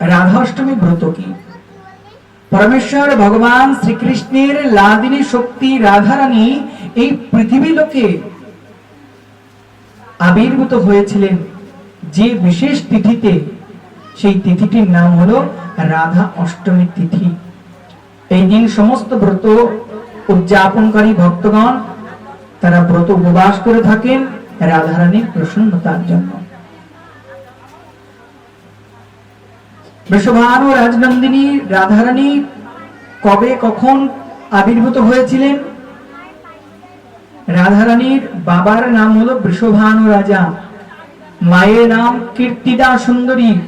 রাধাষ্টমী ব্রত কি? পরমেশ্বর, ভগবান শ্রীকৃষ্ণের লাদিনী শক্তি, রাধারানী এই পৃথিবী লোকে আবির্ভূত হয়েছিলেন। যে বিশেষ তিথিতে, সেই তিথিটির নাম হলো রাধা অষ্টমী তিথি। এই দিন সমস্ত ব্রত উদযাপনকারী ভক্তগণ, তারা ব্রত উপবাস করে থাকেন রাধারানীর প্রসন্নতার জন্য। বৃষভানু রাজনন্দিনী রাধারানী কবে কখন আবির্ভূত হয়েছিলেন? রাধারানীর বাবার নাম হলো বৃষভানু রাজা। মায়ের নাম কীর্তিদা সুন্দরী।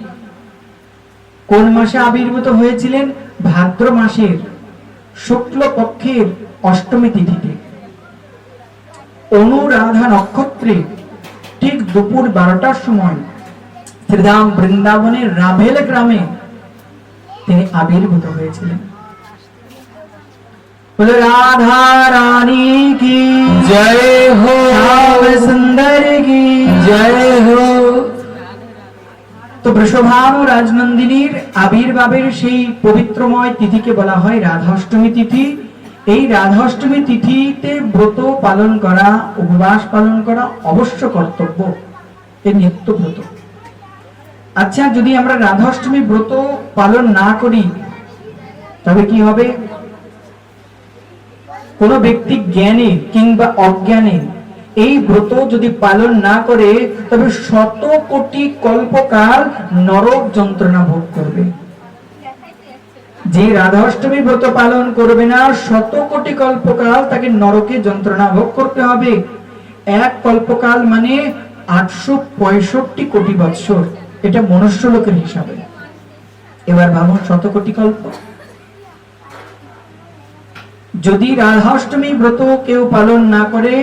কোন মাসে আবির্ভূত হয়েছিলেন? ভাদ্র মাসের। শুক্ল পক্ষের অষ্টমী তিথিতে। অনুরাধা নক্ষত্রে ঠিক দুপুর বারোটার সময় শ্রীধাম বৃন্দাবনের রাভেল গ্রামে তিনি আবির্ভূত হয়েছিলেন। বলে রাধা রানী কি? জয় হো। সুন্দর কি? জয় হো। তো বৃষভানু রাজনন্দিনীর আবির্ভাবের সেই পবিত্রময় তিথিকে বলা হয় রাধাষ্টমী তিথি। এই রাধাষ্টমী তিথিতে ব্রত পালন করা উপবাস পালন করা অবশ্য কর্তব্য। এ নিত্য ব্রত। আচ্ছা যদি আমরা রাধাষ্টমী ব্রত পালন না করি তবে কি হবে? কোন ব্যক্তি জ্ঞানে কিংবা অজ্ঞানে এই ব্রত যদি পালন না করে, তবে শত কোটি কল্পকাল নরক যন্ত্রণা ভোগ করবে। যে রাধাষ্টমী ব্রত পালন করবে না শত কোটি কল্পকাল তাকে নরকে যন্ত্রণা ভোগ করতে হবে। এক কল্পকাল মানে আটশো পঁয়ষট্টি কোটি বৎসর। এটা মনুষ্য লোকের হিসাবে। এবার ভাবুন শত কোটি কল্প যদি রাধাষ্টমী ব্রত কেউ পালন না করে,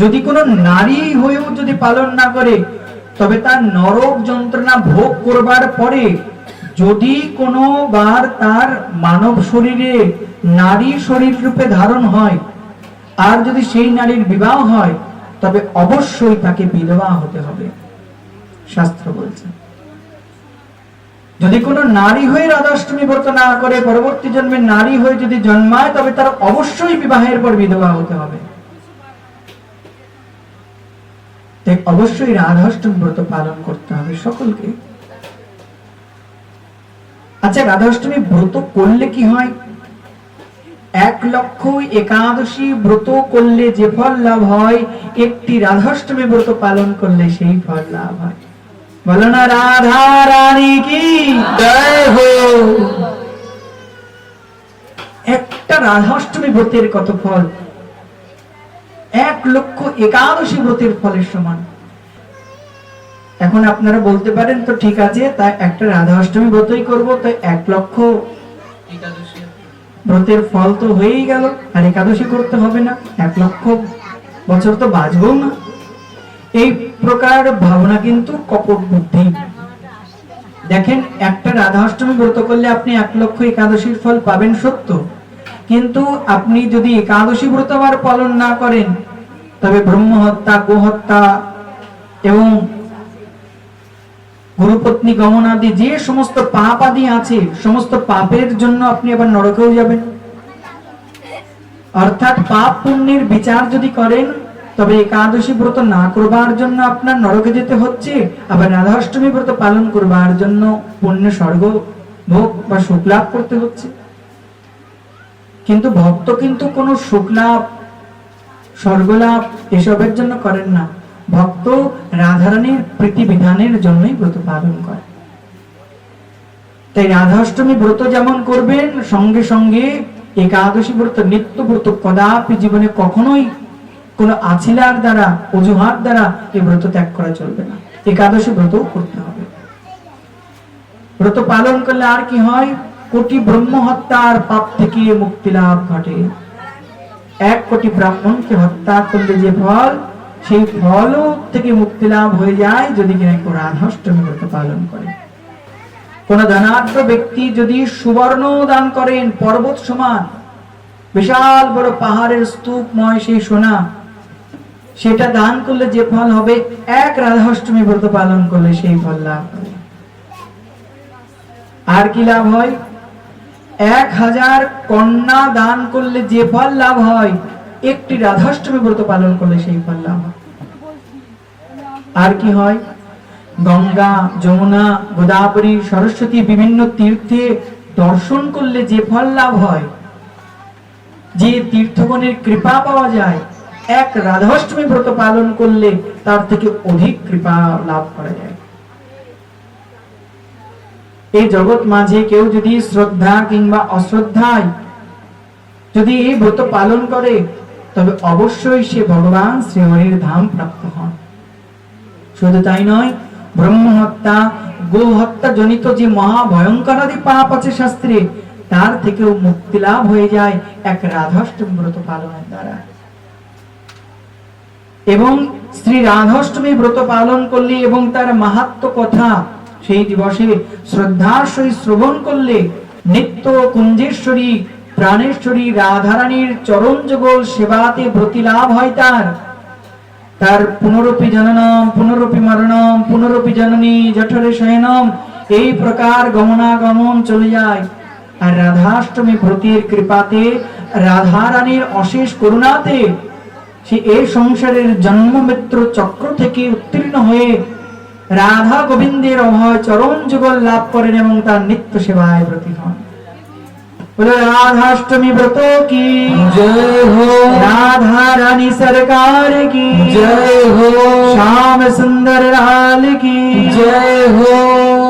যদি কোনো নারী হয়েও যদি পালন না করে, তবে তার নরক যন্ত্রণা ভোগ করবার পরে যদি কোনো বার তার মানব শরীরে নারী শরীর রূপে ধারণ হয়, আর যদি সেই নারীর বিবাহ হয়, তবে অবশ্যই তাকে বিধবা হতে হবে। শাস্ত্র বলছে। যদি কোনো নারী হয়ে রাধাষ্টমী ব্রত না করে, পরবর্তী জন্মে নারী হয়ে যদি জন্মায়, তবে তার অবশ্যই বিবাহের পর বিধবা হতে হবে। অবশ্যই রাধাষ্টমী ব্রত পালন করতে হবে সকলকে। আচ্ছা রাধাষ্টমী ব্রত করলে কি হয়? এক লক্ষ একাদশী ব্রত করলে যে ফল লাভ হয়, একটি রাধাষ্টমী ব্রত পালন করলে সেই ফল লাভ হয়। বলো না রাধা রানী কি? জয় হো। একটা রাধাষ্টমী ব্রতের কত ফল? এক লক্ষ একাদশী ব্রতের ফলের সমান। এখন আপনারা বলতে পারেন তো ঠিক আছে তাই একটা রাধা অষ্টমী ব্রতই করব তাই এক লক্ষ ব্রতের ফল তো হয়েই গেল আর একাদশী করতে হবে না এক লক্ষ বছর তো বাঁচবো না। এই প্রকার ভাবনা কিন্তু কপট বুদ্ধি। দেখেন, একটা রাধা অষ্টমী ব্রত করলে আপনি এক লক্ষ একাদশীর ফল পাবেন সত্য। কিন্তু আপনি যদি একাদশী ব্রত আবার পালন না করেন, তবে ব্রহ্ম হত্যা গোহত্যা এবং গুরুপত্নী গমন আদি যে সমস্ত পাপ আদি আছে, সমস্ত পাপের জন্য আপনি আবার নরকেও যাবেন। অর্থাৎ পাপ পুণ্যের বিচার যদি করেন তবে একাদশী ব্রত না করবার জন্য আপনার নরকে যেতে হচ্ছে, আবার রাধাষ্টমী ব্রত পালন করবার জন্য পুণ্য স্বর্গ, ভোগ বা সুখ লাভ করতে হচ্ছে। কিন্তু ভক্ত কিন্তু কোনো সুখ লাভ স্বর্গলাভ এসবের জন্য করেন না। ভক্ত রাধারানীর প্রীতি বিধানের জন্যই ব্রত পালন করে। তাই রাধাষ্টমী ব্রত যেমন করবেন, সঙ্গে সঙ্গে একাদশী ব্রত, নিত্য ব্রত কদাপি জীবনে কখনোই কোনো আছিলার দ্বারা, অজুহাত দ্বারা এই ব্রত ত্যাগ করা চলবে না। একাদশী ব্রত করতে হবে। ব্রত পালন করলে আর কি হয়? কোটি ব্রহ্ম হত্যার পাপ থেকে মুক্তি লাভ ঘটে। এক কোটি ব্রাহ্মণকে হত্যা করলে যে ফল, সেই ফল থেকে মুক্তি লাভ হয়ে যায় যদি কেউ রাধাষ্টমী ব্রত পালন করে। কোন ধনাঢ্য ব্যক্তি যদি সুবর্ণ দান করেন, পর্বত সমান, বিশাল বড় পাহাড়ের স্তূপময় সেই সোনা সেটা দান করলে যে ফল হবে, এক রাধাষ্টমী ব্রত পালন করলে সেই ফল লাভ আর কি লাভ হয়? এক হাজার কন্যা দান করলে যে ফল লাভ হয়, একটি রাধাষ্টমী ব্রত পালন করলে সেই ফল লাভ হয়। আর কি হয়? গঙ্গা, যমুনা, গোদাবরী, সরস্বতী বিভিন্ন তীর্থে দর্শন করলে যে ফল লাভ হয়, যে তীর্থগণের কৃপা পাওয়া যায় এক রাধাষ্টমী ব্রত পালন করলে তার থেকে অধিক কৃপা লাভ করা যায়। এই জগৎ মাঝে কেউ যদি শ্রদ্ধা কিংবা অশ্রদ্ধায় যদি এই ব্রত পালন করে, তবে অবশ্যই সে ভগবান শ্রীহরির ধাম প্রাপ্ত হন। শুধু তাই নয় ব্রহ্ম হত্যা গো হত্যা জনিত যে মহা ভয়ঙ্করাদি পাপ আছে শাস্ত্রে, তার থেকেও মুক্তি লাভ হয়ে যায় এক রাধাষ্টমী ব্রত পালনের দ্বারা। এবং শ্রী রাধাষ্টমী ব্রত পালন করলে এবং তার মাহাত্ম কথা সেই দিবসে শ্রদ্ধার সহিত শ্রবণ করলে নিত্য কুঞ্জেশ্বরী, প্রাণেশ্বরী, রাধারানীর চরণ যুগল সেবাতে ব্রতি লাভ হয় তার। তার পুনরপি জননম, পুনরপি মরণম, পুনরপি জননী, জঠরে শয়নম, এই প্রকার গমনাগমন চলে যায়। আর রাধাষ্টমী ব্রতের কৃপাতে রাধারানীর অশেষ করুণাতে সে এই সংসারের জন্ম মৃত্যু চক্র থেকে উত্তীর্ণ হয়ে রাধা গোবিন্দের অভয় চরম যুগল লাভ করেন এবং তার নিত্য সেবায় প্রতি হন। রাধাষ্টমী ব্রত কি? জয় হো। রাধা রানী সরকার কি? জয় হো। শ্যাম সুন্দর লাল কি? জয় হো।